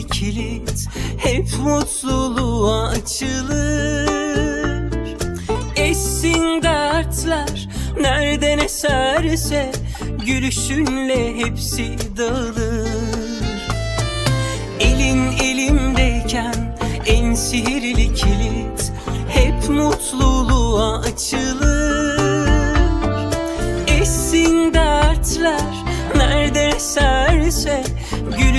kilit hep mutluluğa açılır. Esin dertler nereden eserse Gülüşünle hepsi dağılır. Elin elimdeyken en sihirli kilit Hep mutluluğa açılır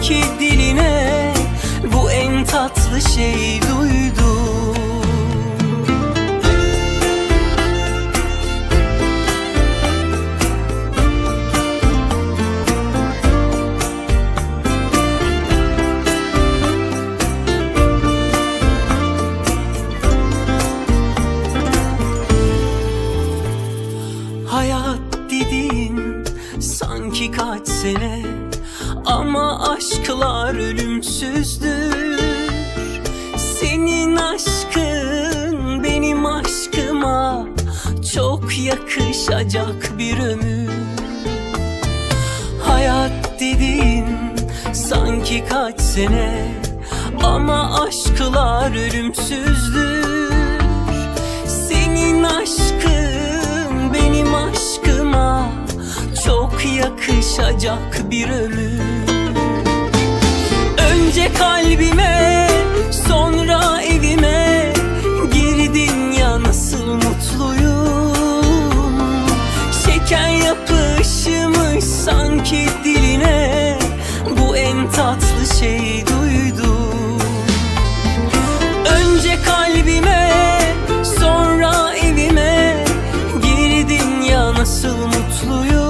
sanki diline Bu en tatlı şey duydum Hayat dediğin sanki kaç sene Ama aşklar ölümsüzdür. Senin aşkın benim aşkıma Çok yakışacak bir ömür. Hayat dediğin sanki kaç sene Ama aşklar ölümsüzdür yakışacak bir ömür Önce kalbime sonra evime Girdin ya nasıl mutluyum? Şeker yapışmış sanki diline Bu en tatlı şey duydum. Önce kalbime sonra evime Girdin ya nasıl mutluyum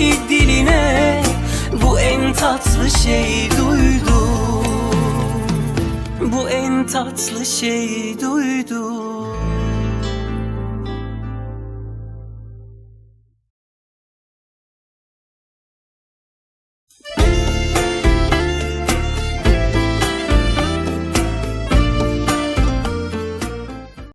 sanki diline Bu en tatlı şey duydum. Bu en tatlı şey duydum